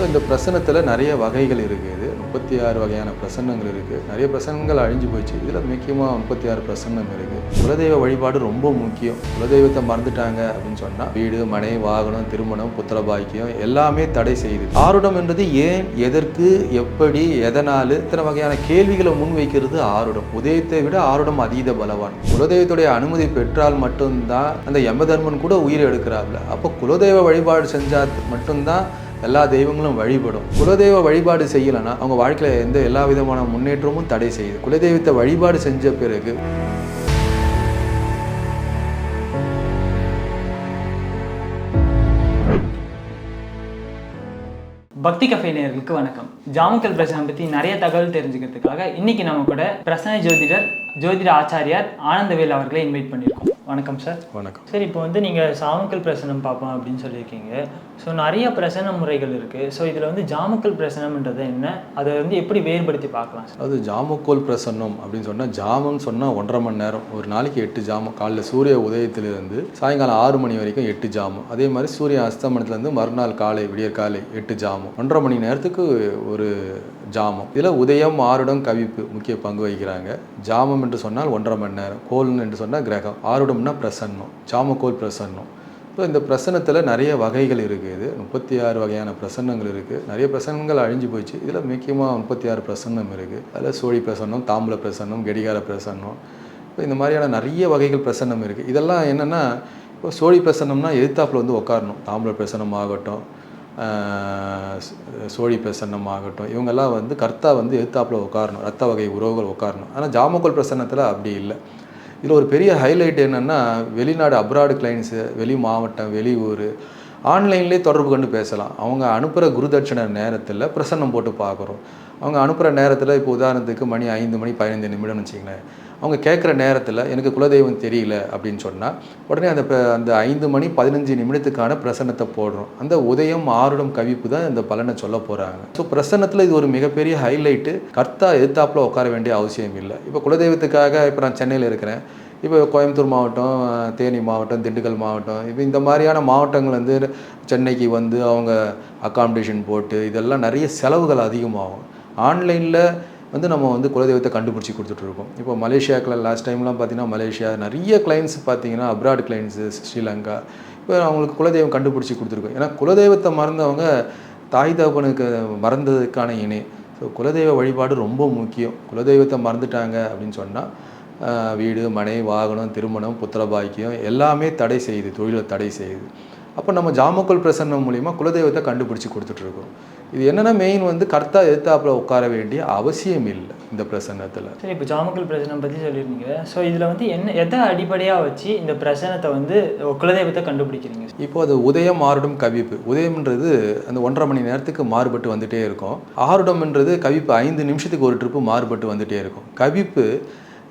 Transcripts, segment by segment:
So இந்த பிரசனத்தில் நிறைய வகைகள் இருக்குது முப்பத்தி ஆறு வகையான பிரசன்னங்கள் இருக்குது நிறைய பிரசனங்கள் அழிஞ்சு போயிடுச்சு. இதில் முக்கியமாக முப்பத்தி ஆறு பிரசன்னம் இருக்குது குலதெய்வ வழிபாடு ரொம்ப முக்கியம். குலதெய்வத்தை மறந்துட்டாங்க அப்படின்னு சொன்னால் வீடு மனை வாகனம் திருமணம் புத்திர பாக்கியம் எல்லாமே தடை செய்யுது ஆருடம் என்றது ஏன் எதற்கு எப்படி எதனால் இத்தனை வகையான கேள்விகளை முன்வைக்கிறது ஆருடம். உதயத்தை விட ஆருடம் அதீத பலவான். குலதெய்வத்துடைய அனுமதி பெற்றால் மட்டும்தான் அந்த யமதர்மன் கூட உயிரை எடுக்கிறாப்ல. அப்போ குலதெய்வ வழிபாடு செஞ்சால் மட்டும்தான் எல்லா தெய்வங்களும் வழிபடும். குலதெய்வ வழிபாடு செய்யலைன்னா அவங்க வாழ்க்கையில் எந்த எல்லா விதமான முன்னேற்றமும் தடை செய்யுது. குலதெய்வத்தை வழிபாடு செஞ்ச பிறகு பக்தி கஃபே நேர்களுக்கு வணக்கம். ஜாமக்கல் பிரசனம் பற்றி நிறைய தகவல் தெரிஞ்சுக்கிறதுக்காக இன்னைக்கு நம்ம கூட பிரசன்ன ஜோதிடர் ஜோதிட ஆச்சாரியார் ஆனந்தவேல் அவர்களை இன்வைட் பண்ணியிருக்கோம். வணக்கம் சார் வணக்கம். சார் இப்போ வந்து நீங்கள் சாமக்கல் பிரசனம் பார்ப்போம் அப்படின்னு சொல்லியிருக்கீங்க. ஸோ நிறைய பிரசன முறைகள் இருக்குது ஸோ இதில் வந்து ஜாமக்கல் பிரசனம்ன்றது என்ன? அதை வந்து எப்படி வேறுபடுத்தி பார்க்கலாம் சார் அது ஜாமக்கோல் பிரசன்னம் அப்படின்னு சொன்னால் ஜாமம்னு சொன்னால் ஒன்றரை மணி நேரம். ஒரு நாளைக்கு எட்டு ஜாமம். காலைல சூரிய உதயத்திலிருந்து சாயங்காலம் ஆறு மணி வரைக்கும் எட்டு ஜாமம். அதே மாதிரி சூரிய அஸ்தமனத்துலேருந்து மறுநாள் காலை விடியற் காலை எட்டு ஜாமம். ஒன்றரை மணி நேரத்துக்கு ஒரு ஜாமம். இதில் உதயம் ஆருடம் கவிப்பு முக்கிய பங்கு வகிக்கிறாங்க. ஜாமம் என்று சொன்னால் ஒன்றரை மணி நேரம். கோல் என்று சொன்னால் கிரகம். ஆருடம்னா பிரசன்னம் சாமக்கோல் பிரசன்னம். ஸோ இந்த பிரசனத்தில் நிறைய வகைகள் இருக்குது முப்பத்தி ஆறு வகையான பிரசன்னங்கள் இருக்குது நிறைய பிரசன்னங்கள் அழிஞ்சு போச்சு இதில் முக்கியமாக முப்பத்தி ஆறு பிரசன்னம் இருக்குது அதில் சோழி பிரசன்னம் தாம்பூல பிரசன்னம் கெடிகார பிரசன்னம். இப்போ இந்த மாதிரியான நிறைய வகைகள் பிரசன்னம் இருக்குது இதெல்லாம் என்னென்னா இப்போ சோழி பிரசன்னம்னா எதிர்த்தாப்பில் வந்து உட்காரணும் தாம்பூல பிரசன்னம் ஆகட்டும் சோழி பிரசன்னம் ஆகட்டும் இவங்கெல்லாம் வந்து கர்த்தா வந்து எழுத்தாப்பில் உட்காரணும் ரத்த வகை உறவுகள் உட்காரணும் ஆனால் ஜாமக்கோல் பிரசன்னத்தில் அப்படி இல்லை. இதில் ஒரு பெரிய ஹைலைட் என்னென்னா வெளிநாடு அப்ராடு கிளைண்ட்ஸு வெளி மாவட்டம் வெளியூர் ஆன்லைன்லேயே தொடர்பு கொண்டு பேசலாம். அவங்க அனுப்புகிற குருதட்சணை நேரத்தில் பிரசன்னம் போட்டு பார்க்குறோம் அவங்க அனுப்புகிற நேரத்தில் இப்போ உதாரணத்துக்கு மணி ஐந்து மணி பதினைந்து நிமிடம்னு வச்சிங்களேன் அவங்க கேட்குற நேரத்தில் எனக்கு குலதெய்வம் தெரியல அப்படின்னு சொன்னால் உடனே அந்த அந்த ஐந்து மணி பதினஞ்சு நிமிடத்துக்கான பிரசன்னத்தை போடுறோம். அந்த உதயம் ஆறுடம் கவிப்பு தான் இந்த பலனை சொல்ல போகிறாங்க ஸோ பிரசன்னத்தில் இது ஒரு மிகப்பெரிய ஹைலைட்டு கர்த்தா எதிர்த்தாப்புல உட்கார வேண்டிய அவசியம் இல்லை. இப்போ குலதெய்வத்துக்காக இப்போ நான் சென்னையில் இருக்கிறேன். இப்போ கோயம்புத்தூர் மாவட்டம் தேனி மாவட்டம் திண்டுக்கல் மாவட்டம் இப்போ இந்த மாதிரியான மாவட்டங்கள் வந்து சென்னைக்கு வந்து அவங்க அக்காமடேஷன் போட்டு இதெல்லாம் நிறைய செலவுகள் அதிகமாகும். ஆன்லைனில் வந்து நம்ம வந்து குலதெய்வத்தை கண்டுபிடிச்சி கொடுத்துட்ருக்கோம். இப்போ மலேசியாக்கில் லாஸ்ட் டைம்லாம் பார்த்தீங்கன்னா மலேசியா நிறைய கிளைண்ட்ஸ் பார்த்தீங்கன்னா அப்ராட் கிளைண்ட்ஸு ஸ்ரீலங்கா. இப்போ அவங்களுக்கு குலதெய்வம் கண்டுபிடிச்சி கொடுத்துருக்கோம். ஏன்னா குலதெய்வத்தை மறந்தவங்க தாய் தகப்பனுக்கு மறந்ததுக்கான இணை. ஸோ குலதெய்வ வழிபாடு ரொம்ப முக்கியம். குலதெய்வத்தை மறந்துட்டாங்க அப்படின்னு சொன்னால் வீடு மனை வாகனம் திருமணம் புத்திர பாக்கியம் எல்லாமே தடை செய்யுது. தொழிலை தடை செய்யுது. அப்போ நம்ம ஜாமக்கோல் பிரசன்னம் மூலிமா குலதெய்வத்தை கண்டுபிடிச்சி கொடுத்துட்ருக்கோம். இது என்னென்னா மெயின் வந்து கர்த்தா எதிர்த்தாப்புல உட்கார வேண்டிய அவசியம் இல்லை இந்த பிரசன்னத்தில். சரி இப்போ ஜாமக்கல் பிரசனம் பற்றி சொல்லியிருந்தீங்க ஸோ இதில் வந்து என்ன எதை அடிப்படையாக வச்சு இந்த பிரசனத்தை வந்து குலதெய்வத்தை கண்டுபிடிக்கிறீங்க? இப்போ அது உதயம் ஆருடம் கவிப்பு. உதயம்ன்றது அந்த ஒன்றரை மணி நேரத்துக்கு மாறுபட்டு வந்துட்டே இருக்கும். ஆருடம்ன்றது கவிப்பு ஐந்து நிமிஷத்துக்கு ஒரு ட்ரிப்பு மாறுபட்டு வந்துட்டே இருக்கும். கவிப்பு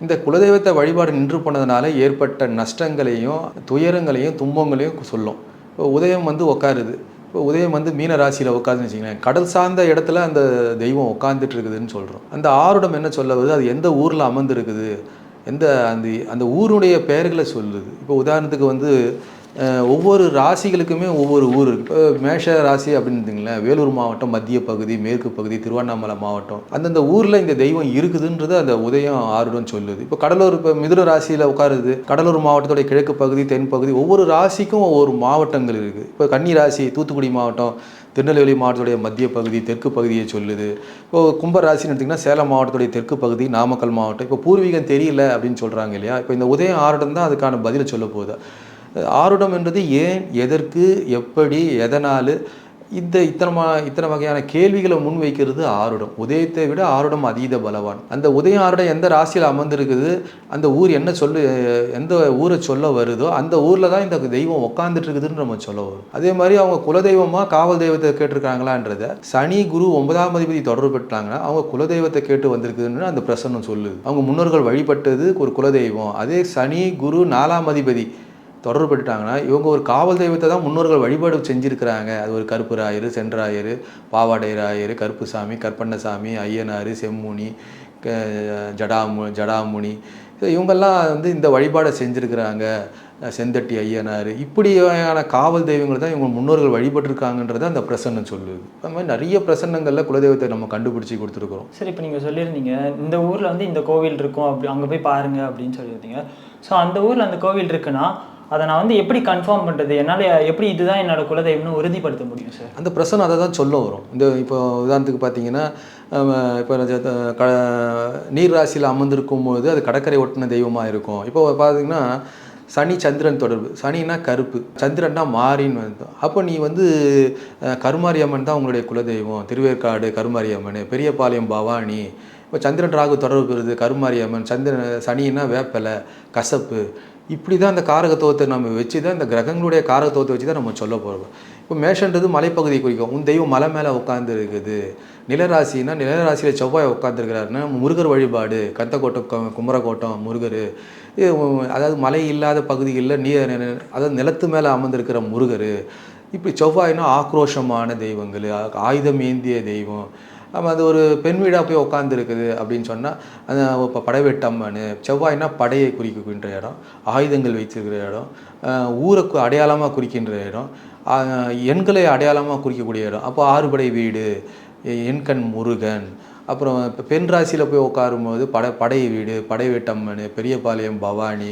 இந்த குலதெய்வத்தை வழிபாடு நின்று போனதுனால ஏற்பட்ட நஷ்டங்களையும் துயரங்களையும் துன்பங்களையும் சொல்லும். இப்போ உதயம் வந்து உட்காருது இப்போ உதயம் வந்து மீன ராசியில் உட்காந்துன்னு வச்சுங்களேன் கடல் சார்ந்த இடத்துல அந்த தெய்வம் உட்காந்துட்டு இருக்குதுன்னு சொல்கிறோம் அந்த ஆருடம் என்ன சொல்ல வருது? அது எந்த ஊரில் அமர்ந்துருக்குது? எந்த அந்த அந்த ஊருடைய பெயர்களை சொல்லுது. இப்போ உதாரணத்துக்கு வந்து ஒவ்வொரு ராசிகளுக்குமே ஒவ்வொரு ஊர் இப்போ மேஷ ராசி அப்படின்னு வேலூர் மாவட்டம் மத்திய பகுதி மேற்கு பகுதி திருவண்ணாமலை மாவட்டம். அந்தந்த ஊரில் இந்த தெய்வம் இருக்குதுன்றது அந்த உதயம் ஆறுடன் சொல்லுது. இப்போ கடலூர் இப்போ மிதுன ராசியில் உட்காருது. கடலூர் மாவட்டத்துடைய கிழக்கு பகுதி தென் பகுதி ஒவ்வொரு ராசிக்கும் ஒவ்வொரு மாவட்டங்கள் இருக்குது இப்போ கன்னி ராசி தூத்துக்குடி மாவட்டம் திருநெல்வேலி மாவட்டத்துடைய மத்திய பகுதி தெற்கு பகுதியை சொல்லுது. இப்போ கும்ப ராசின்னு எடுத்திங்கன்னா சேலம் மாவட்டத்துடைய தெற்கு பகுதி நாமக்கல் மாவட்டம். இப்போ பூர்வீகம் தெரியல அப்படின்னு சொல்கிறாங்க இல்லையா? இப்போ இந்த உதயம் ஆறுடன் தான் அதுக்கான பதிலை சொல்ல போகுது. ஆருடம் என்றது ஏன் எதற்கு எப்படி எதனால்? இந்த இத்தனை மா இத்தனை வகையான கேள்விகளை முன்வைக்கிறது ஆருடம். உதயத்தை விட ஆருடம் அதீத பலவான். அந்த உதயம் ஆருடம் எந்த ராசியில் அமர்ந்திருக்குது? அந்த ஊர் என்ன சொல்லு எந்த ஊரை சொல்ல வருதோ அந்த ஊரில் தான் இந்த தெய்வம் உட்காந்துட்டு இருக்குதுன்னு நம்ம சொல்ல வரும். அதே மாதிரி அவங்க குலதெய்வமாக காவல் தெய்வத்தை கேட்டிருக்காங்களான்றத சனி குரு ஒன்பதாம் அதிபதி தொடர்பு பெற்றாங்கன்னா அவங்க குலதெய்வத்தை கேட்டு வந்திருக்குதுன்னு அந்த பிரசன்னம் சொல்லுது. அவங்க முன்னோர்கள் வழிபட்டது ஒரு குலதெய்வம். அதே சனி குரு நாலாம் அதிபதி தொடர்புட்டாங்கன்னா இவங்க ஒரு காவல் தெய்வத்தை தான் முன்னோர்கள் வழிபாடு செஞ்சுருக்கிறாங்க. அது ஒரு கருப்பு ராயர் சென்றாயர் பாவாடை ராயர் கருப்புசாமி கற்பண்ணசாமி ஐயனார் செம்முனி ஜடாமு ஜடாமுனி. இவங்கெல்லாம் வந்து இந்த வழிபாடை செஞ்சுருக்கிறாங்க. செந்தட்டி ஐயனார். இப்படியான காவல் தெய்வங்கள் தான் இவங்க முன்னோர்கள் வழிபட்டிருக்காங்கன்றத அந்த பிரசன்னம் சொல்லுது. அந்த மாதிரி நிறைய பிரசன்னங்களில் குலதெய்வத்தை நம்ம கண்டுபிடிச்சி கொடுத்துருக்குறோம். சரி இப்போ நீங்கள் சொல்லியிருந்தீங்க இந்த ஊரில் வந்து இந்த கோவில் இருக்கும் அப்படி அங்கே போய் பாருங்க அப்படின்னு சொல்லியிருந்தீங்க. ஸோ அந்த ஊரில் அந்த கோவில் இருக்குன்னா அதை நான் வந்து எப்படி கன்ஃபார்ம் பண்ணுறது என்னால் எப்படி இதுதான் என்னோட குலதெய்வம்னு உறுதிப்படுத்த முடியும் சார் அந்த பிரசனம் அதை தான் சொல்ல வரும். இந்த இப்போ உதாரணத்துக்கு பார்த்தீங்கன்னா இப்போ க நீர் ராசியில் அமர்ந்திருக்கும் போது அது கடற்கரை ஒட்டின தெய்வமாக இருக்கும். இப்போ பார்த்தீங்கன்னா சனி சந்திரன் தொடர்பு. சனின்னா கருப்பு. சந்திரன்னா மாறின்னு வந்து. அப்போ நீ வந்து கருமாரியம்மன் தான் உங்களுடைய குலதெய்வம். திருவேற்காடு கருமாரியம்மன். பெரியபாளையம் பவானி. இப்போ சந்திரன் ராகு தொடர்பு பெறுது. கருமாரியம்மன் சந்திரன் சனின்னா வேப்பலை கசப்பு. இப்படி தான் அந்த காரகத்துவத்தை நம்ம வச்சு தான் இந்த கிரகங்களுடைய காரகத்துவத்தை வச்சு தான் நம்ம சொல்ல போகிறோம் இப்போ மேஷன்றது மலைப்பகுதியை குறிக்கும். உன் தெய்வம் மலை மேலே உட்காந்து இருக்குது நிலராசினா நிலராசியில் செவ்வாய் உட்காந்துருக்கிறாருன்னா முருகர் வழிபாடு கத்தக்கோட்டம் கு- குமரக்கோட்டம் முருகர். அதாவது மலை இல்லாத பகுதிகளில் நீர் அதாவது நிலத்து மேலே அமர்ந்திருக்கிற முருகர். இப்படி செவ்வாய்னா ஆக்ரோஷமான தெய்வங்கள் ஆயுதம் ஏந்திய தெய்வம். நம்ம அது ஒரு பெண் வீடாக போய் உட்காந்துருக்குது அப்படின்னு சொன்னால் அந்த இப்போ படைவெட்டம்மனு செவ்வாய்னா படையை குறிக்கின்ற இடம் ஆயுதங்கள் வைத்திருக்கிற இடம் ஊரை ஊருக்கு அடையாளமாக குறிக்கின்ற இடம் எண்களை அடையாளமாக குறிக்கக்கூடிய இடம். அப்போ ஆறுபடை வீடு எண்கண் முருகன் அப்புறம் இப்போ பெண் ராசியில் போய் உட்காரும்போது படை படை வீடு படைவெட்டம்மனு பெரியபாளையம் பவானி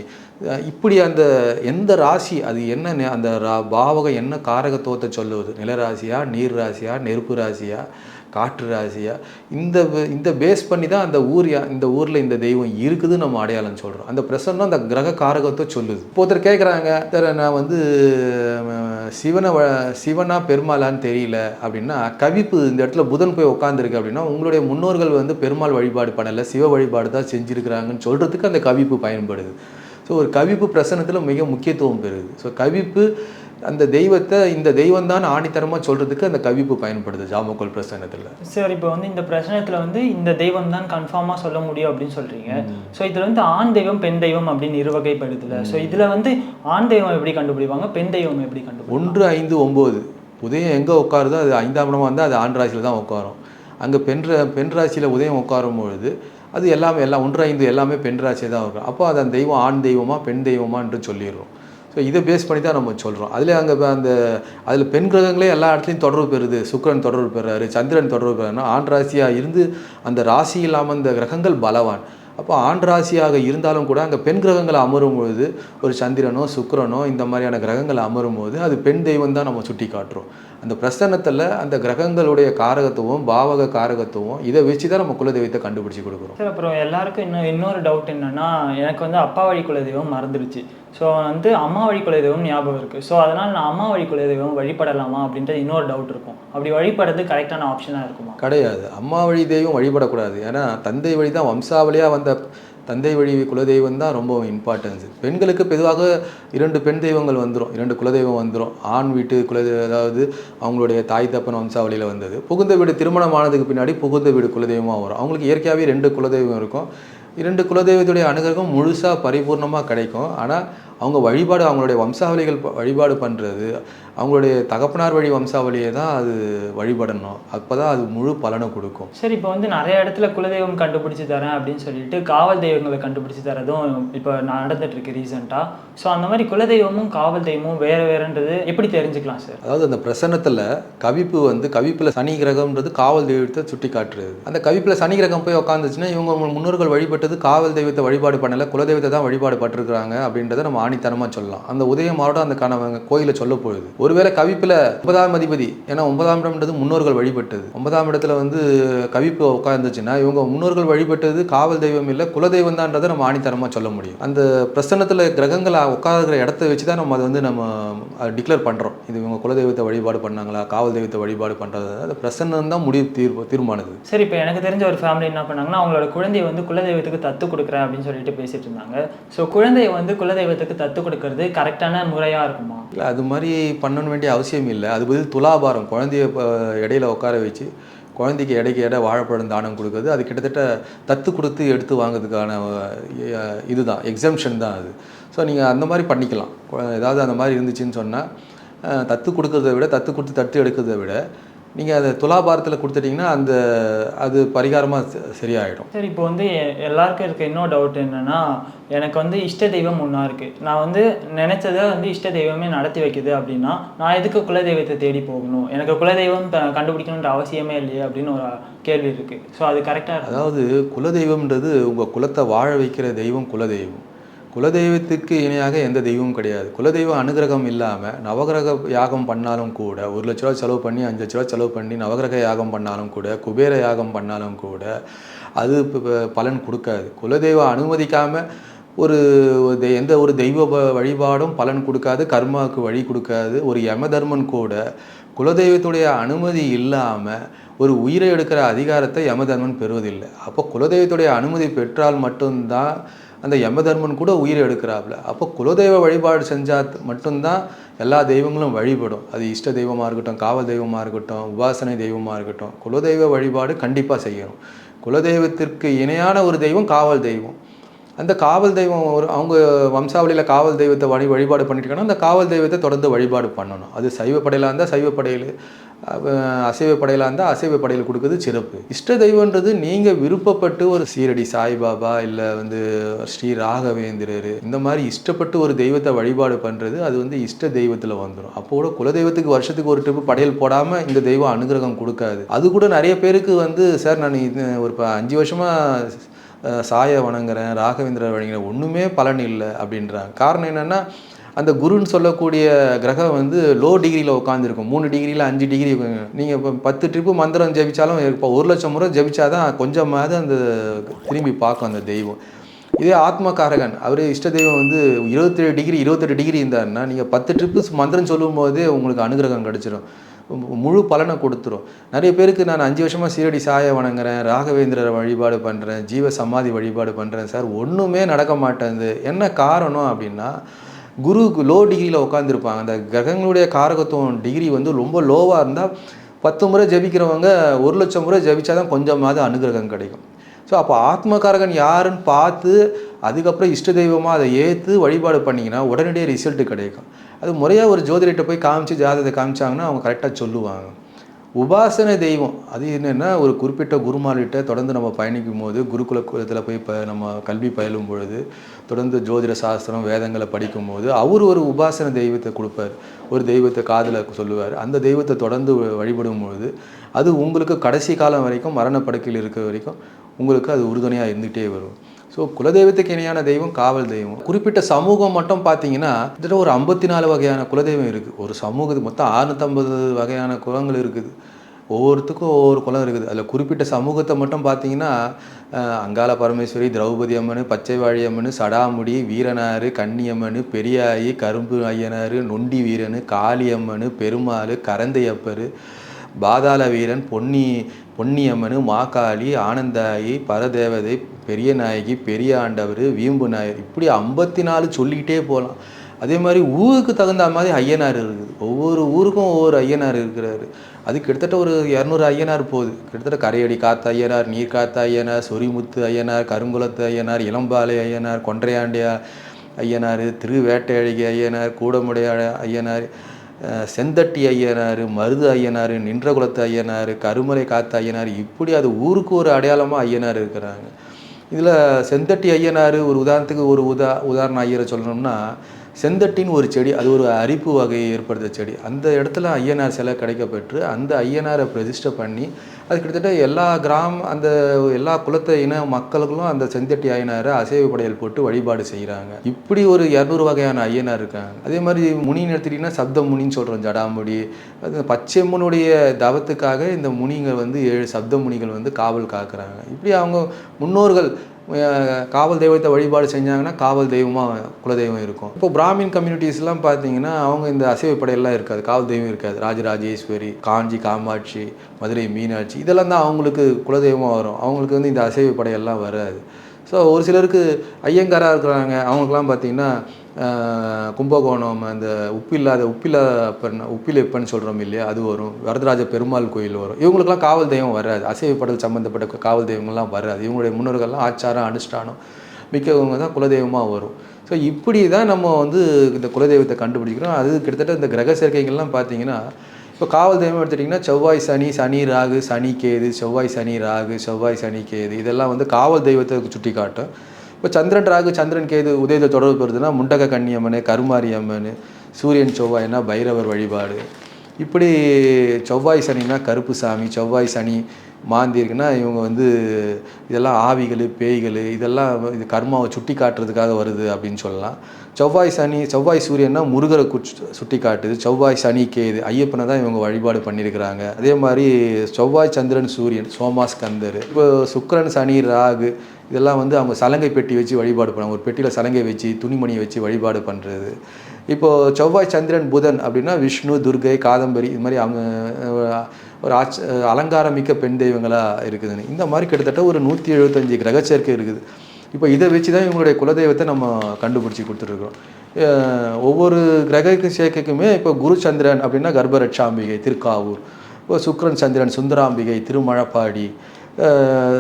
இப்படி அந்த எந்த ராசி அது என்ன நெ- அந்த ரா பாவகம் என்ன காரகத்துவத்தை சொல்லுவது? நிலராசியா நீர் ராசியா நெருப்பு ராசியா? காற்று ராசியா? இந்த இந்த பேஸ் பண்ணி தான் அந்த ஊர் இந்த ஊரில் இந்த தெய்வம் இருக்குதுன்னு நம்ம அடையாளம் சொல்கிறோம் அந்த பிரசன்னம் அந்த கிரக காரகத்தை சொல்லுது. இப்போ ஒருத்தர் கேட்குறாங்க சார் நான் வந்து சிவனை வ- சிவனா பெருமாளான்னு தெரியல அப்படின்னா கவிப்பு இந்த இடத்துல புதன் போய் உட்காந்துருக்கு அப்படின்னா உங்களுடைய முன்னோர்கள் வந்து பெருமாள் வழிபாடு பண்ணலை சிவ வழிபாடு தான் செஞ்சுருக்கிறாங்கன்னு சொல்கிறதுக்கு அந்த கவிப்பு பயன்படுது. ஸோ ஒரு கவிப்பு பிரசனத்தில் மிக முக்கியத்துவம் பெறுது. ஸோ கவிப்பு அந்த தெய்வத்தை இந்த தெய்வம் தான் ஆணித்தரமாக சொல்கிறதுக்கு அந்த கவிப்பு பயன்படுது ஜாமக்கோல் பிரசனத்தில் சார் இப்போ வந்து இந்த பிரச்சனத்தில் வந்து இந்த தெய்வம் தான் கன்ஃபார்மாக சொல்ல முடியும் அப்படின்னு சொல்கிறீங்க ஸோ இதில் வந்து ஆண் தெய்வம் பெண் தெய்வம் அப்படின்னு இருவகைப்படுதுல. ஸோ இதில் வந்து ஆண் தெய்வம் எப்படி கண்டுபிடிப்பாங்க பெண் தெய்வம் எப்படி கண்டுபிடிப்பாங்க? ஒன்று ஐந்து ஒம்பது. உதயம் எங்கே உட்காருதோ அது ஐந்தாம் இடமா வந்து அது ஆண் ராசியில் தான் உட்காரும். அங்கே பெண் பெண் ராசியில் உதயம் உட்காரும் பொழுது அது எல்லாமே எல்லாம் ஒன்று ஐந்து எல்லாமே பெண் ராசியாக தான் இருக்கும் அப்போ அது அந்த தெய்வம் ஆண் தெய்வமா பெண் தெய்வமான்று சொல்லிடுறோம். ஸோ இதை பேஸ் பண்ணி தான் நம்ம சொல்கிறோம் அதில் அங்கே அந்த அதில் பெண் கிரகங்களே எல்லா இடத்துலையும் தொடர்பு பெறுது. சுக்கிரன் தொடர்பு பெறாரு சந்திரன் தொடர்பு பெறாருன்னா ஆண் ராசியாக இருந்து அந்த ராசி இல்லாமல் அந்த கிரகங்கள் பலவான். அப்போ ஆண் ராசியாக இருந்தாலும் கூட அங்கே பெண் கிரகங்களை அமரும் பொழுது ஒரு சந்திரனோ சுக்கிரனோ இந்த மாதிரியான கிரகங்களை அமரும் போது அது பெண் தெய்வம் தான் நம்ம சுட்டி காட்டுறோம் அந்த பிரசன்னத்தில் அந்த கிரகங்களுடைய காரகத்துவம் பாவக காரகத்துவம் இதை வச்சு தான் நம்ம குலதெய்வத்தை கண்டுபிடிச்சி கொடுக்குறோம். சார் அப்புறம் எல்லாருக்கும் இன்னும் இன்னொரு டவுட் என்னன்னா எனக்கு வந்து அப்பா வழி குலதெய்வம் மறந்துடுச்சு ஸோ வந்து அம்மா வழி குலதெய்வம் ஞாபகம் இருக்குது ஸோ அதனால் நான் அம்மா வழி குலதெய்வம் வழிபடலாமா அப்படின்றது இன்னொரு டவுட் இருக்கும். அப்படி வழிபடுறது கரெக்டான ஆப்ஷனாக இருக்குமா? கிடையாது. அம்மா வழி தெய்வம் வழிபடக்கூடாது. ஏன்னா தந்தை வழி தான் வம்சாவளியாக வந்த தந்தை வழி குலதெய்வம் தான் ரொம்ப இம்பார்ட்டன்ஸ் பெண்களுக்கு பொதுவாக இரண்டு பெண் தெய்வங்கள் வந்துடும் இரண்டு குலதெய்வம் வந்துடும் ஆண் வீட்டு குலதெய்வம் அதாவது அவங்களுடைய தாய் தப்பன் வம்சாவளியில் வந்தது. புகுந்த வீடு திருமணம் ஆனதுக்கு பின்னாடி புகுந்த வீடு குலதெய்வமாக வரும். அவங்களுக்கு இயற்கையாகவே ரெண்டு குலதெய்வம் இருக்கும். இரண்டு குலதெய்வத்துடைய அனுகிரகம் முழுசாக பரிபூர்ணமாக கிடைக்கும். ஆனால் அவங்க வழிபாடு அவங்களுடைய வம்சாவளிகள் வழிபாடு பண்ணுறது அவங்களுடைய தகப்பனார் வழி வம்சாவளியை தான் அது வழிபடணும். அப்போ தான் அது முழு பலனை கொடுக்கும். சரி இப்போ வந்து நிறைய இடத்துல குலதெய்வம் கண்டுபிடிச்சு தரேன் அப்படின்னு சொல்லிட்டு காவல் தெய்வங்களை கண்டுபிடிச்சு தரதும் இப்போ நடந்துட்டு இருக்கு ரீசெண்டாக ஸோ அந்த மாதிரி குலதெய்வமும் காவல் தெய்வமும் வேற வேறன்றது எப்படி தெரிஞ்சுக்கலாம் சார் அதாவது அந்த பிரசன்னத்தில் கவிப்பு வந்து கவிப்பில் சனி கிரகம்ன்றது காவல் தெய்வத்தை சுட்டி காட்டுறது அந்த கவிப்பில் சனி கிரகம் போய் உட்காந்துச்சுன்னா இவங்க முன்னோர்கள் வழிபட்டது காவல் தெய்வத்தை வழிபாடு பண்ணல குலதெய்வத்தை தான் வழிபாடு பட்டிருக்கிறாங்க அப்படின்றத நம்ம ஆணித்தனமாக சொல்லலாம். அந்த உதயம் மாவட்டம் அந்த கணவங்க கோயிலை சொல்ல போகுது. ஒருவேளை கவிப்பில் ஒன்பதாம் அதிபதி ஏன்னா ஒன்பதாம் இடம்ன்றது முன்னோர்கள் வழிபட்டது. ஒன்பதாம் இடத்துல வந்து கவிப்பு உட்காந்துச்சுன்னா இவங்க முன்னோர்கள் வழிபட்டது காவல் தெய்வம் இல்லை குலதெய்வம் தான்றதை நம்ம ஆணித்தனமாக சொல்ல முடியும். அந்த பிரசன்னத்தில் கிரகங்களை உட்காந்துக்கிற இடத்த வச்சு தான் நம்ம அதை வந்து நம்ம டிக்ளேர் பண்ணுறோம் இது இவங்க குலதெய்வத்தை வழிபாடு பண்ணாங்களா காவல் தெய்வத்தை வழிபாடு பண்ணுறது அது பிரசன்னம் தான் முடிவு தீர்வு தீர்மானது. சரி இப்போ எனக்கு தெரிஞ்ச ஒரு ஃபேமிலி என்ன பண்ணாங்கன்னா அவங்களோட குழந்தையை வந்து குலதெய்வத்துக்கு தத்து கொடுக்குறேன் அப்படின்னு சொல்லிட்டு பேசிட்டு இருந்தாங்க. ஸோ குழந்தையை வந்து குலதெய்வத்துக்கு தத்து கொடுக்கறது கரெக்டான முறையாக இருக்குமா? இல்லை அது மாதிரி பண்ணணும் வேண்டிய அவசியம் இல்லை. அது பதில் துலாபாரம். குழந்தைய இடையில உட்கார வச்சு குழந்தைக்கு எடைக்கு எடை வாழைப்பழம் தானம் கொடுக்குறது. அது கிட்டத்தட்ட தத்து கொடுத்து எடுத்து வாங்குறதுக்கான இதுதான். எக்ஸம்ஷன் தான் அது. ஸோ நீங்கள் அந்த மாதிரி பண்ணிக்கலாம். ஏதாவது அந்த மாதிரி இருந்துச்சுன்னு சொன்னால் தத்து கொடுக்கறத விட தத்து கொடுத்து தத்து எடுக்கிறத விட நீங்கள் அதை துலாபாரத்தில் கொடுத்துட்டிங்கன்னா அந்த அது பரிகாரமாக சரியாயிடும். சரி இப்போ வந்து எல்லாருக்கும் இருக்க இன்னொரு டவுட் என்னன்னா எனக்கு வந்து இஷ்ட தெய்வம் ஒன்றா இருக்குது நான் வந்து நினைச்சதை வந்து இஷ்ட தெய்வமே நடத்தி வைக்குது அப்படின்னா நான் எதுக்கு குலதெய்வத்தை தேடி போகணும்? எனக்கு குலதெய்வம் கண்டுபிடிக்கணுன்ற அவசியமே இல்லையே அப்படின்னு ஒரு கேள்வி இருக்குது ஸோ அது கரெக்டாக அதாவது குலதெய்வம்ன்றது உங்கள் குலத்தை வாழ வைக்கிற தெய்வம் குலதெய்வம். குலதெய்வத்துக்கு இணையாக எந்த தெய்வமும் கிடையாது. குலதெய்வ அனுகிரகம் இல்லாமல் நவகிரக யாகம் பண்ணாலும் கூட ஒரு லட்ச ரூபா செலவு பண்ணி அஞ்சு லட்ச ரூபா செலவு பண்ணி நவகிரக யாகம் பண்ணாலும் கூட குபேர யாகம் பண்ணாலும் கூட அது பலன் கொடுக்காது. குலதெய்வம் அனுமதிக்காமல் ஒரு ஒரு எந்த ஒரு தெய்வ வழிபாடும் பலன் கொடுக்காது கர்மாவுக்கு வழி கொடுக்காது. ஒரு யமதர்மன் கூட குலதெய்வத்துடைய அனுமதி இல்லாமல் ஒரு உயிரை எடுக்கிற அதிகாரத்தை யமதர்மன் பெறுவதில்லை. அப்போ குலதெய்வத்துடைய அனுமதி பெற்றால் மட்டும்தான் அந்த யமதர்மன் கூட உயிரை எடுக்கிறாப்புல அப்போ குலதெய்வ வழிபாடு செஞ்சால் மட்டும்தான் எல்லா தெய்வங்களும் வழிபடும். அது இஷ்ட தெய்வமாக இருக்கட்டும் காவல் தெய்வமாக இருக்கட்டும் உபாசனை தெய்வமாக இருக்கட்டும் குலதெய்வ வழிபாடு கண்டிப்பாக செய்யணும். குலதெய்வத்திற்கு இணையான ஒரு தெய்வம் காவல் தெய்வம். அந்த காவல் தெய்வம் ஒரு அவங்க வம்சாவளியில் காவல் தெய்வத்தை வழி வழிபாடு பண்ணிட்டு இருக்காங்கன்னா அந்த காவல் தெய்வத்தை தொடர்ந்து வழிபாடு பண்ணணும். அது சைவப்படையிலாக இருந்தால் சைவப்படையில் அசைவ படையிலாக இருந்தால் அசைவ படையில் கொடுக்குறது சிறப்பு. இஷ்ட தெய்வன்றது நீங்கள் விருப்பப்பட்டு ஒரு சீரடி சாய்பாபா இல்லை வந்து ஸ்ரீ ராகவேந்திரர் இந்த மாதிரி இஷ்டப்பட்டு ஒரு தெய்வத்தை வழிபாடு பண்ணுறது அது வந்து இஷ்ட தெய்வத்தில் வந்துடும் அப்போ கூட குலதெய்வத்துக்கு வருஷத்துக்கு ஒரு ட்ரிப்பு படையல் போடாமல் இந்த தெய்வம் அனுகிரகம் கொடுக்காது. அது கூட நிறைய பேருக்கு வந்து சார் நான் ஒரு அஞ்சு வருஷமாக சாய வணங்குறேன் ராகவேந்திரர் வணங்குறேன் ஒன்றுமே பலன் இல்லை அப்படின்றாங்க. காரணம் என்னென்னா அந்த குருன்னு சொல்லக்கூடிய கிரகம் வந்து லோ டிகிரியில் உட்காந்துருக்கும் மூணு டிகிரியில் அஞ்சு டிகிரி நீங்கள் இப்போ பத்து ட்ரிப்பு மந்திரம் ஜெபிச்சாலும் இப்போ ஒரு லட்சம் முறை ஜெபிச்சாதான் கொஞ்சமாவது அந்த திரும்பி பார்க்கும் அந்த தெய்வம். இதே ஆத்மகாரகன் அவர் இஷ்ட தெய்வம் வந்து இருபத்தேழு டிகிரி இருபத்தெட்டு டிகிரி இருந்தாருன்னா நீங்கள் பத்து ட்ரிப்பு மந்திரம் சொல்லும்போதே உங்களுக்கு அனுகிரகம் கிடச்சிரும். முழு பலனை கொடுத்துரும். நிறைய பேருக்கு நான் அஞ்சு வருஷமாக சீரடி சாய வணங்குறேன் ராகவேந்திரரை வழிபாடு பண்ணுறேன் ஜீவ சமாதி வழிபாடு பண்ணுறேன் சார் ஒன்றுமே நடக்க மாட்டேங்குது. என்ன காரணம் அப்படின்னா குருவுக்கு லோ டிகிரியில் உட்காந்துருப்பாங்க அந்த கிரகங்களுடைய காரகத்துவம் டிகிரி வந்து ரொம்ப லோவாக இருந்தால் பத்து முறை ஜெபிக்கிறவங்க ஒரு லட்சம் முறை ஜெபிச்சாதான் கொஞ்சமாவது அனுகிரகம் கிடைக்கும். ஸோ அப்போ ஆத்மகாரகன் யாருன்னு பார்த்து அதுக்கப்புறம் இஷ்ட தெய்வமாக அதை ஏற்று வழிபாடு பண்ணிங்கன்னா உடனடியே ரிசல்ட்டு கிடைக்கும். அது முறையாக ஒரு ஜோதிடர்கிட்ட போய் காமிச்சு ஜாதகத்தை காமிச்சாங்கன்னா அவங்க கரெக்டாக சொல்லுவாங்க. உபாசனை தெய்வம். அது என்னென்னா ஒரு குறிப்பிட்ட குருமார்கிட்ட தொடர்ந்து நம்ம பயணிக்கும் போது குருகுல குலத்தில் போய் இப்போ நம்ம கல்வி பயிலும் பொழுது தொடர்ந்து ஜோதிட சாஸ்திரம் வேதங்களை படிக்கும் போது அவர் ஒரு உபாசனை தெய்வத்தை கொடுப்பார். ஒரு தெய்வத்தை காதில் சொல்லுவார். அந்த தெய்வத்தை தொடர்ந்து வழிபடும் பொழுது அது உங்களுக்கு கடைசி காலம் வரைக்கும் மரணப்படுக்கையில் இருக்கிற வரைக்கும் உங்களுக்கு அது உறுதுணையாக இருந்துகிட்டே வரும். ஸோ குலதெய்வத்துக்கு இணையான தெய்வம் காவல் தெய்வம். குறிப்பிட்ட சமூகம் மட்டும் பார்த்தீங்கன்னா கிட்டத்தட்ட ஒரு ஐம்பத்தி நாலு வகையான குலதெய்வம் இருக்குது ஒரு சமூகத்துக்கு மொத்தம் அறுநூத்தம்பது வகையான குலங்கள் இருக்குது. ஒவ்வொருத்துக்கும் ஒவ்வொரு குலம் இருக்குது. அதில் குறிப்பிட்ட சமூகத்தை மட்டும் பார்த்தீங்கன்னா அங்காள பரமேஸ்வரி திரௌபதி அம்மன் பச்சைவாழி அம்மன் சடாமுடி வீரனார் கன்னியம்மன் பெரியாயி கரும்பு ஐயனார் நொண்டி வீரன் காளியம்மன் பெருமாள் கரந்தையப்பர் பாதாள வீரன் பொன்னி பொன்னியம்மனு மாகாளி ஆனந்தாயி பரதேவதை பெரிய நாயகி பெரிய ஆண்டவர் வீம்பு நாயர் இப்படி ஐம்பத்தி நாலு சொல்லிக்கிட்டே போகலாம் அதே மாதிரி ஊருக்கு தகுந்த மாதிரி ஐயனார் இருக்குது. ஒவ்வொரு ஊருக்கும் ஒவ்வொரு ஐயனார் இருக்கிறாரு. அது கிட்டத்தட்ட ஒரு இரநூறு ஐயனார் போகுது. கிட்டத்தட்ட கரையடி காத்த ஐயனார் நீர் காத்த ஐயனார் சொரிமுத்து ஐயனார் கருங்குளத்து ஐயனார் இளம்பாலை ஐயனார் கொன்றையாண்டியா ஐயனார் திருவேட்டையழகி ஐயனார் கூடமுடைய ஐயனார். செந்தட்டி ஐயனார் மருது ஐயனார் நின்றகுலத்து ஐயனார் கருமலை காத்த ஐயனார் இப்படி அது ஊருக்கு ஒரு அடையாளமாக ஐயனார் இருக்கிறாங்க. இதில் செந்தட்டி ஐயனார் ஒரு உதாரணத்துக்கு ஒரு உதா உதாரண ஐயரை சொல்லணும்னா செந்தட்டின்னு ஒரு செடி அது ஒரு அரிப்பு வகையை ஏற்படுத்த செடி. அந்த இடத்துல ஐயனார் சிலை கிடைக்கப்பெற்று அந்த ஐயனாரை பிரதிஷ்டை பண்ணி அது கிட்டத்தட்ட எல்லா கிராம அந்த எல்லா குலத்தை இன மக்களுக்கும் அந்த செந்தட்டி ஐயனாரை அசைவ படையல் போட்டு வழிபாடு செய்கிறாங்க இப்படி ஒரு இரநூறு வகையான ஐயனார் இருக்காங்க. அதே மாதிரி முனின்னு எடுத்துட்டிங்கன்னா சப்த முனின்னு சொல்கிறோம் ஜடாமுடி அது பச்சைம்மனுடைய தவத்துக்காக இந்த முனிங்க வந்து ஏழு சப்த முனிகள் வந்து காவல் காக்குறாங்க. இப்படி அவங்க முன்னோர்கள் காவல் தெய்வத்தை வழிபாடு செஞ்சாங்கன்னா காவல் தெய்வமாக குலதெய்வம் இருக்கும். இப்போ பிராமின் கம்யூனிட்டிஸ்லாம் பார்த்தீங்கன்னா அவங்க இந்த அசைவப்படையெல்லாம் இருக்காது. காவல் தெய்வம் இருக்காது. ராஜராஜேஸ்வரி காஞ்சி காமாட்சி மதுரை மீனாட்சி இதெல்லாம் தான் அவங்களுக்கு குலதெய்வமாக வரும். அவங்களுக்கு வந்து இந்த அசைவப்படையெல்லாம் வராது. ஸோ ஒரு சிலருக்கு ஐயங்காராக இருக்கிறாங்க. அவங்களுக்குலாம் பார்த்தீங்கன்னா கும்பகோணம் அந்த உப்பு இல்லாத உப்பில்லா அப்பன் உப்பிலிப்பன்னு சொல்கிறோம் இல்லையா அது வரும். வரதராஜ பெருமாள் கோயில் வரும். இவங்களுக்குலாம் காவல் தெய்வம் வராது. அசைவப்படல் சம்மந்தப்பட்ட காவல் தெய்வங்கள்லாம் வராது. இவங்களுடைய முன்னோர்கள்லாம் ஆச்சாரம் அனுஷ்டானம் மிக்கவங்க தான் குலதெய்வமாக வரும். ஸோ இப்படி தான் நம்ம வந்து இந்த குலதெய்வத்தை கண்டுபிடிக்கிறோம். அது கிட்டத்தட்ட இந்த கிரக சேர்க்கைகள்லாம் பார்த்தீங்கன்னா இப்போ காவல் தெய்வம் எடுத்துட்டிங்கன்னா செவ்வாய் சனி சனி ராகு சனி கேது செவ்வாய் சனி ராகு செவ்வாய் சனி கேது இதெல்லாம் வந்து காவல் தெய்வத்தை சுட்டி காட்டும் இப்போ சந்திரன் ராகு சந்திரன் கேது உதயத்தை தொடர்பு பெறுதுன்னா முண்டக கன்னியம்மன் கருமாரி அம்மன் சூரியன் செவ்வாய்னா பைரவர் வழிபாடு. இப்படி செவ்வாய் சனினா கருப்பு சாமி செவ்வாய் சனி மாந்தி இருக்குன்னா இவங்க வந்து இதெல்லாம் ஆவிகள் பேய்கள் இதெல்லாம் இது கர்மாவை சுட்டி காட்டுறதுக்காக வருது அப்படின்னு சொல்லலாம். செவ்வாய் சனி செவ்வாய் சூரியன்னா முருகரை குச் சுட்டி காட்டுது. செவ்வாய் சனி கேது ஐயப்பனை தான் இவங்க வழிபாடு பண்ணியிருக்கிறாங்க. அதே மாதிரி செவ்வாய் சந்திரன் சூரியன் சோமாஸ்கந்தர் இப்போ சுக்கிரன் சனி ராகு இதெல்லாம் வந்து அவங்க சலங்கை பெட்டி வச்சு வழிபாடு பண்ணுவாங்க. ஒரு பெட்டியில் சலங்கை வச்சு துணிமணியை வச்சு வழிபாடு பண்ணுறது இப்போது செவ்வாய் சந்திரன் புதன் அப்படின்னா விஷ்ணு துர்கை காதம்பரி இது மாதிரி அவங்க ஒரு ஆச்ச அலங்காரமிக்க பெண் தெய்வங்களாக இருக்குதுன்னு. இந்த மாதிரி கிட்டத்தட்ட ஒரு நூற்றி எழுபத்தஞ்சு கிரக சேர்க்கை இருக்குது. இப்போ இதை வச்சு தான் இவங்களுடைய குலதெய்வத்தை நம்ம கண்டுபிடிச்சி கொடுத்துட்ருக்கோம் ஒவ்வொரு கிரக சேர்க்கைக்குமே இப்போ குரு சந்திரன் அப்படின்னா கர்ப்பரட்சாம்பிகை திருக்காவூர். இப்போ சுக்ரன் சந்திரன் சுந்தராம்பிகை திருமழப்பாடி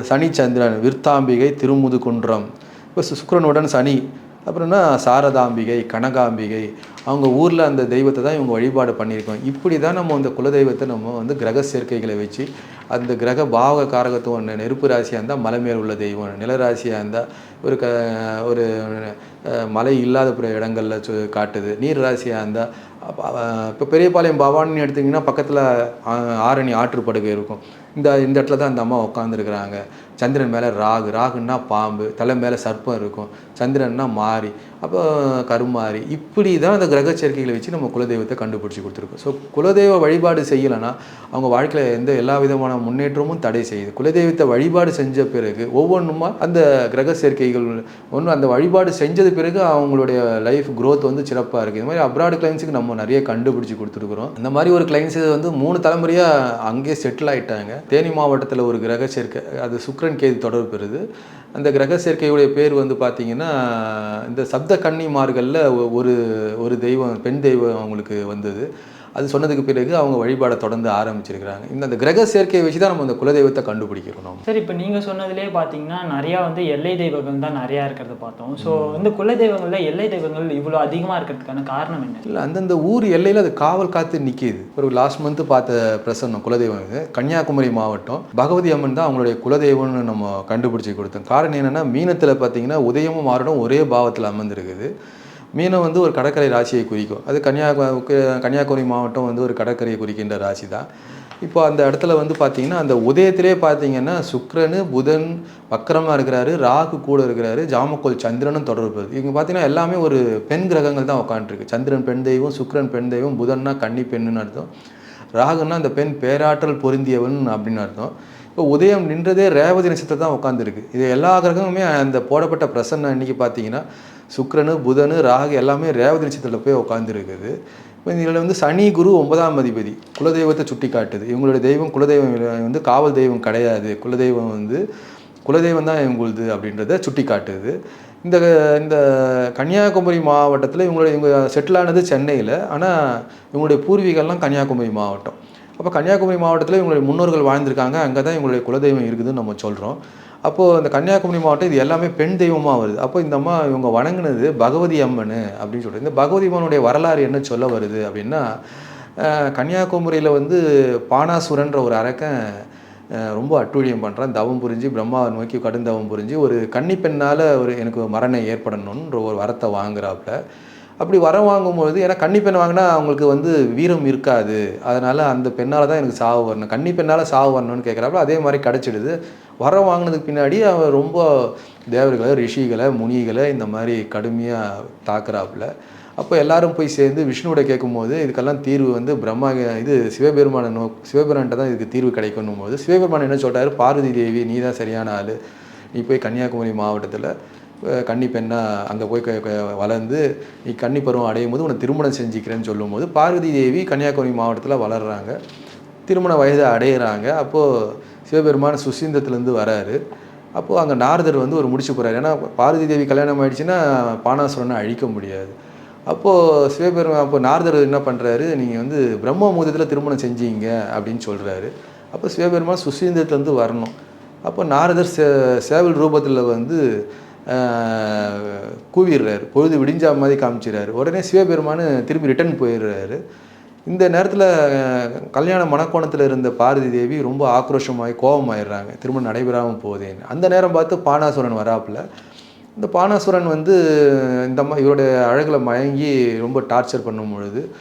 சனி சந்திரன் விருத்தாம்பிகை திருமுதுகுன்றம். இப்போ சு- சனி அப்புறம்னா சாரதாம்பிகை கனகாம்பிகை. அவங்க ஊரில் அந்த தெய்வத்தை தான் இவங்க வழிபாடு பண்ணியிருக்கோம். இப்படி தான் நம்ம அந்த குலதெய்வத்தை நம்ம வந்து கிரக சேர்க்கைகளை வச்சு அந்த கிரக பாவ காரகத்துவம் நெருப்பு ராசியாக இருந்தால் மலை மேல் உள்ள தெய்வம் நிலராசியாக இருந்தால் ஒரு க ஒரு மலை இல்லாத பிற இடங்களில் சு காட்டுது. நீர் ராசியாக இருந்தால் இப்போ பெரியபாளையம் பவானின்னு எடுத்திங்கன்னா பக்கத்தில் ஆரணி ஆற்றுப்படுகை இருக்கும். இந்த இந்த இடத்துல தான் இந்த அம்மா உட்காந்துருக்குறாங்க சந்திரன் மேலே ராகு ராகுன்னா பாம்பு தலை மேலே சர்ப்பம் இருக்கும். சந்திரன்னா மாறி அப்போ கருமாறி. இப்படி தான் அந்த கிரக சேர்க்கைகளை வச்சு நம்ம குலதெய்வத்தை கண்டுபிடிச்சி கொடுத்துருக்கோம். ஸோ குலதெய்வ வழிபாடு செய்யலைன்னா அவங்க வாழ்க்கையில் எந்த எல்லா விதமான முன்னேற்றமும் தடை செய்யுது. குலதெய்வத்தை வழிபாடு செஞ்ச பிறகு ஒவ்வொன்றுமா அந்த கிரக சேர்க்கைகள் ஒன்று அந்த வழிபாடு செஞ்சது பிறகு அவங்களுடைய லைஃப் க்ரோத் வந்து சிறப்பாக இருக்குது இது மாதிரி அப்ராட் கிளைண்ட்ஸுக்கு நம்ம நிறைய கண்டுபிடிச்சி கொடுத்துருக்குறோம். இந்த மாதிரி ஒரு கிளைண்ட்ஸ் வந்து மூணு தலைமுறையாக அங்கேயே செட்டில் ஆகிட்டாங்க தேனி மாவட்டத்தில் ஒரு கிரக சேர்க்கை அது சுக்கிரன் கேது தொடர்பு பெறுது. அந்த கிரக சேர்க்கையுடைய பேர் வந்து பார்த்தீங்கன்னா இந்த சப்த கன்னிமார்களில் ஒரு ஒரு தெய்வம் பெண் தெய்வம் அவங்களுக்கு வந்தது. அது சொன்னதுக்கு பிறகு அவங்க வழிபாடை தொடர்ந்து ஆரம்பிச்சிருக்கிறாங்க. இந்த அந்த கிரக சேர்க்கையை வச்சு தான் நம்ம அந்த குலதெய்வத்தை கண்டுபிடிக்கிறோம் சரி இப்போ நீங்கள் சொன்னதுலேயே பார்த்தீங்கன்னா நிறையா வந்து எல்லை தெய்வங்கள் தான் நிறையா இருக்கிறத பார்த்தோம். ஸோ வந்து குல தெய்வங்களில் எல்லை தெய்வங்கள் இவ்வளோ அதிகமாக இருக்கிறதுக்கான காரணம் என்ன? இல்லை அந்தந்த ஊர் எல்லையில் அது காவல் காத்து நிற்கிது ஒரு லாஸ்ட் மந்த் பார்த்த பிரசன்னம் குலதெய்வம் இது. கன்னியாகுமரி மாவட்டம். பகவதி அம்மன் தான் அவங்களுடைய குலதெய்வம்னு நம்ம கண்டுபிடிச்சி கொடுத்தோம். காரணம் என்னென்னா மீனத்தில் பார்த்தீங்கன்னா உதயமும் மாறடும் ஒரே பாவத்தில் அமர்ந்திருக்குது. மீனம் வந்து ஒரு கடற்கரை ராசியை குறிக்கும். அது கன்னியாகுமரி கன்னியாகுமரி மாவட்டம் வந்து ஒரு கடற்கரையை குறிக்கின்ற ராசி தான் இப்போ அந்த இடத்துல வந்து பார்த்தீங்கன்னா அந்த உதயத்திலே பார்த்தீங்கன்னா சுக்ரனு புதன் வக்கரமாக இருக்கிறாரு ராகு கூட இருக்கிறாரு ஜாமக்கோல் சந்திரனும் தொடர்பு. இவங்க பார்த்தீங்கன்னா எல்லாமே ஒரு பெண் கிரகங்கள் தான் உட்காந்துருக்கு சந்திரன் பெண் தெய்வம் சுக்ரன் பெண் தெய்வம் புதன்னா கன்னி பெண்ணுன்னு அர்த்தம். ராகுன்னா அந்த பெண் பேராற்றல் பொருந்தியவன் அப்படின்னு அர்த்தம். இப்போ உதயம் நின்றதே ரேவதி நட்சத்திரம் தான் உட்காந்துருக்கு இது எல்லா கிரகமுமே அந்த போடப்பட்ட பிரசன்ன இன்னைக்கு பார்த்தீங்கன்னா சுக்ரனு புதனு ராகு எல்லாமே ரேவதி நட்சத்திரத்தில் போய் உட்காந்துருக்குது இப்போ இதில் வந்து சனி குரு ஒன்பதாம் அதிபதி குலதெய்வத்தை சுட்டி காட்டுது இவங்களுடைய தெய்வம் குலதெய்வம் வந்து காவல் தெய்வம் கிடையாது. குலதெய்வம் வந்து குலதெய்வம் தான் இவங்களுது அப்படின்றத சுட்டி காட்டுது இந்த இந்த கன்னியாகுமரி மாவட்டத்தில் இவங்களுடைய இவங்க செட்டில் ஆனது சென்னையில். ஆனால் இவங்களுடைய பூர்வீகம்லாம் கன்னியாகுமரி மாவட்டம். அப்போ கன்னியாகுமரி மாவட்டத்தில் இவங்களுடைய முன்னோர்கள் வாழ்ந்திருக்காங்க. அங்கே தான் இவங்களுடைய குலதெய்வம் இருக்குதுன்னு நம்ம சொல்கிறோம் அப்போது அந்த கன்னியாகுமரி மாவட்டம் இது எல்லாமே பெண் தெய்வமாக வருது. அப்போ இந்த அம்மா இவங்க வணங்கினது பகவதி அம்மன் அப்படின்னு சொல்லிட்டு. இந்த பகவதி அம்மனுடைய வரலாறு என்ன சொல்ல வருது அப்படின்னா கன்னியாகுமரியில் வந்து பானாசுரன்ற ஒரு அரக்கன் ரொம்ப அட்டூழியம் பண்ணுறான் தவம் புரிஞ்சு பிரம்மாவை நோக்கி கடும் தவம் புரிஞ்சு ஒரு கன்னி பெண்ணால் ஒரு எனக்கு மரணம் ஏற்படணுன்ற ஒரு வரத்தை வாங்குறாப்புல. அப்படி வரம் வாங்கும்பொழுது ஏன்னா கன்னி பெண் வாங்கினா அவங்களுக்கு வந்து வீரம் இருக்காது. அதனால் அந்த பெண்ணால் தான் எனக்கு சாவு வரணும். கன்னி பெண்ணால் சாவு வரணும்னு கேட்குறாப்புல அதே மாதிரி கிடச்சிடுது. வரம் வாங்கினதுக்கு பின்னாடி அவன் ரொம்ப தேவர்களை ரிஷிகளை முனிகளை இந்த மாதிரி கடுமையாக தாக்குறாப்புல அப்போ எல்லாரும் போய் சேர்ந்து விஷ்ணுவோட கேட்கும்போது இதுக்கெல்லாம் தீர்வு வந்து பிரம்மா இது சிவபெருமான நோ சிவபெருமான்கிட்ட தான் இதுக்கு தீர்வு கிடைக்கணும் போது சிவபெருமான் என்ன சொல்கிறாரு பார்வதி தேவி நீ தான் சரியான ஆள். நீ போய் கன்னியாகுமரி மாவட்டத்தில் கன்னி பெண்ணாக அங்கே போய் வளர்ந்து நீ கன்னி பருவம் அடையும் போது உன்னை திருமணம் செஞ்சுக்கிறேன்னு சொல்லும்போது பார்வதி தேவி கன்னியாகுமரி மாவட்டத்தில் வளர்கிறாங்க திருமண வயதை அடையிறாங்க. அப்போது சிவபெருமான் சுசீந்தத்துலேருந்து வராரு. அப்போது அங்கே நாரதர் வந்து ஒரு முடிச்சு போகிறாரு ஏன்னா பார்வதி தேவி கல்யாணம் ஆயிடுச்சுன்னா பானாசுரனை அழிக்க முடியாது. அப்போது சிவபெருமான் அப்போ நாரதர் என்ன பண்ணுறாரு நீங்கள் வந்து பிரம்ம மூதத்தில் திருமணம் செஞ்சீங்க அப்படின்னு சொல்கிறாரு அப்போ சிவபெருமான் சுசீந்திரத்துலேருந்து வரணும். அப்போ நாரதர் சே சேவல் ரூபத்தில் வந்து கூவிடுறாரு. பொழுது விடிஞ்சா மாதிரி காமிச்சிடுறாரு உடனே சிவபெருமானு திரும்பி ரிட்டர்ன் போயிடுறாரு. இந்த நேரத்தில் கல்யாண மணக்கோணத்தில் இருந்த பாரதி தேவி ரொம்ப ஆக்ரோஷமாகி கோபமாயிடுறாங்க. திரும்ப நடைபெறாமல் போதேன்னு. அந்த நேரம் பார்த்து பானாசுரன் வராப்புல. இந்த பானாசுரன் வந்து இந்த அம்மா இவருடைய அழகில் மயங்கி ரொம்ப டார்ச்சர் பண்ணும் பொழுது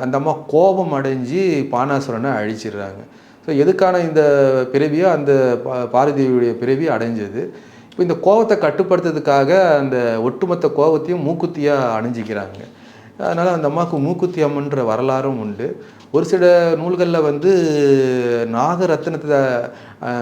அந்த அம்மா கோபம் அடைஞ்சு பானாசுரனை அழிச்சிடுறாங்க. ஸோ எதுக்கான இந்த பிறவியோ அந்த பா- பாரதியுடைய பிறவி அடைஞ்சது. இப்போ இந்த கோபத்தை கட்டுப்படுத்துறதுக்காக அந்த ஒட்டுமொத்த கோபத்தையும் மூக்குத்தியாக அணிஞ்சிக்கிறாங்க. அதனால் அந்த அம்மாவுக்கு மூக்குத்தி அம்மன்ற வரலாறும் உண்டு. ஒரு சில நூல்களில் வந்து நாகரத்னத்தை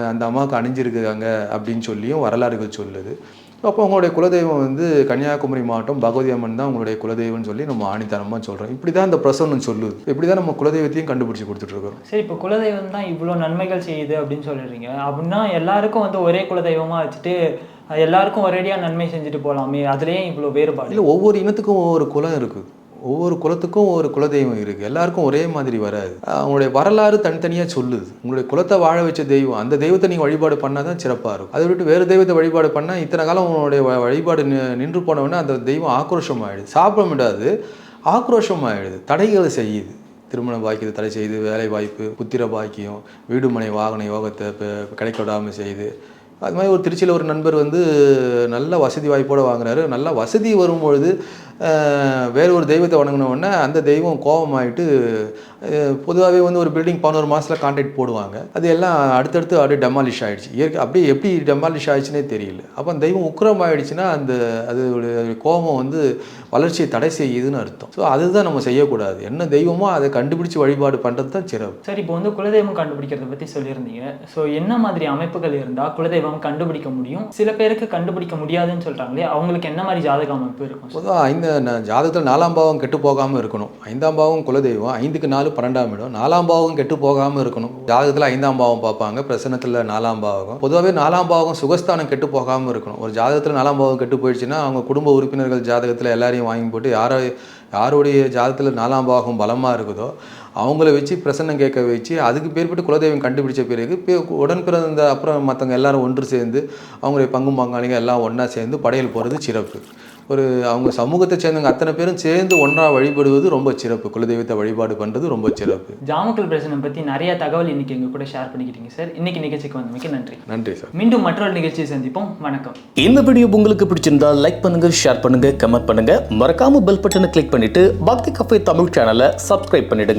அந்த அம்மாவுக்கு அணிஞ்சிருக்காங்க அப்படின்னு சொல்லியும் வரலாறுகள் சொல்லுது. அப்போ அவங்களுடைய குலதெய்வம் வந்து கன்னியாகுமரி மாவட்டம் பகவதி அம்மன் தான் உங்களுடைய குலதெய்வம்னு சொல்லி நம்ம ஆணித்தனமாக சொல்கிறோம் இப்படி தான் இந்த பிரசவனம் சொல்லுது. இப்படி தான் நம்ம குலதெய்வத்தையும் கண்டுபிடிச்சி கொடுத்துட்ருக்குறோம் சரி இப்போ குலதெய்வம் தான் இவ்வளோ நன்மைகள் செய்யுது அப்படின்னு சொல்லிடுறீங்க அப்படின்னா எல்லாருக்கும் வந்து ஒரே குலதெய்வமாக வச்சுட்டு எல்லாருக்கும் ஒரேடியாக நன்மை செஞ்சுட்டு போகலாமே அதுலேயே இவ்வளோ வேறுபாடு. இல்லை ஒவ்வொரு இனத்துக்கும் ஒவ்வொரு குலம் இருக்குது ஒவ்வொரு குலத்துக்கும் ஒவ்வொரு குலதெய்வம் இருக்குது எல்லாருக்கும் ஒரே மாதிரி வராது. அவங்களுடைய வரலாறு தனித்தனியாக சொல்லுது. உங்களுடைய குலத்தை வாழ வச்ச தெய்வம் அந்த தெய்வத்தை நீங்கள் வழிபாடு பண்ணால் தான் சிறப்பாக இருக்கும். அதை விட்டு வேறு தெய்வத்தை வழிபாடு பண்ணால் இத்தனை காலம் உங்களுடைய வழிபாடு நின்று போனவொடனே அந்த தெய்வம் ஆக்ரோஷம் ஆகிடுது சாப்பிட முடியாது ஆக்ரோஷம் ஆகிடுது தடைகளை செய்யுது. திருமண பாக்கியத்தை தடை செய்து வேலை வாய்ப்பு புத்திர பாக்கியம் வீடுமனை வாகன யோகத்தை கிடைக்க விடாமல் செய்து அது மாதிரி ஒரு திருச்சியில் ஒரு நண்பர் வந்து நல்ல வசதி வாய்ப்போடு வாங்குறாரு. நல்ல வசதி வரும்பொழுது அஹ், வேற ஒரு தெய்வத்தை வணங்கின உடனே அந்த தெய்வம் கோபமாயிட்டு பொதுவாகவே வந்து ஒரு பில்டிங் பதினோரு மாதத்தில் கான்ட்ராக்ட் போடுவாங்க. அது எல்லாம் அடுத்தடுத்து அப்படியே டெமாலிஷ் ஆயிடுச்சு. இயற்கை அப்படியே எப்படி டெமாலிஷ் ஆயிடுச்சுனே தெரியல. அப்போ தெய்வம் உக்கிரம் ஆயிடுச்சுன்னா அந்த அதோடைய கோபம் வந்து வளர்ச்சியை தடை செய்யுதுன்னு அர்த்தம். ஸோ அதுதான் நம்ம செய்யக்கூடாது. என்ன தெய்வமோ அதை கண்டுபிடிச்சு வழிபாடு பண்ணுறது தான் சிறப்பு. சரி இப்போ வந்து குலதெய்வம் கண்டுபிடிக்கிறத பற்றி சொல்லியிருந்தீங்க. ஸோ என்ன மாதிரி அமைப்புகள் இருந்தால் குலதெய்வம் கண்டுபிடிக்க முடியும்? சில பேருக்கு கண்டுபிடிக்க முடியாதுன்னு சொல்கிறாங்களே அவங்களுக்கு என்ன மாதிரி ஜாதக அமைப்பு இருக்கும்? பொதுவாக ஐந்து ஜாதகத்தில் நாலாம் பாவம் கெட்டு போகாமல் இருக்கணும். ஐந்தாம் பாவம் குலதெய்வம் ஐந்துக்கு நாலு பன்னெண்டாம் இடம். நாலாம் பாவம் கெட்டு போகாமல் இருக்கணும். ஜாதகத்தில் ஐந்தாம் பாவம் பார்ப்பாங்க. பிரசனத்தில் நாலாம் பாவகம் பொதுவாகவே நாலாம் பாவகம் சுகஸ்தானம் கெட்டு போகாமல் இருக்கணும். ஒரு ஜாதகத்தில் நாலாம் பாவம் கெட்டு போயிடுச்சுன்னா அவங்க குடும்ப உறுப்பினர்கள் ஜாதகத்தில் எல்லாரையும் வாங்கி போட்டு யாரோ யாருடைய ஜாதகத்தில் நாலாம் பாகம் பலமாக இருக்குதோ அவங்கள வச்சு பிரசன்னம் கேட்க வச்சு அதுக்கு பேர்பட்டு குலதெய்வம் கண்டுபிடிச்ச பிறகு உடன் பிறந்த அப்புறம் மற்றவங்க எல்லாரும் ஒன்று சேர்ந்து அவங்களுடைய பங்கும் பங்காளிங்க எல்லாம் ஒன்றா சேர்ந்து படையல் போகிறது சிறப்பு. ஒரு அவங்க சமூகத்தை சேர்ந்தவங்க அத்தனை பேரும் சேர்ந்து ஒன்றா வழிபடுவது ரொம்ப சிறப்பு. குலதெய்வத்தை வழிபாடு பண்ணுறது ரொம்ப சிறப்பு. ஜாமக்கல் பிரச்சனை பற்றி நிறைய தகவல் இன்னைக்கு எங்க கூட ஷேர் பண்ணிக்கிட்டீங்க சார். இன்னைக்கு நிகழ்ச்சிக்கு வந்தமைக்கு நன்றி. நன்றி சார். மீண்டும் மற்றொரு நிகழ்ச்சியை சந்திப்போம். வணக்கம். இந்த வீடியோ உங்களுக்கு பிடிச்சிருந்தா லைக் பண்ணுங்க ஷேர் பண்ணுங்க கமெண்ட் பண்ணுங்க. மறக்காம பெல் பட்டனை கிளிக் பண்ணிட்டு பக்தி கஃபே தமிழ் சேனலை சப்ஸ்கிரைப் பண்ணிடுங்க.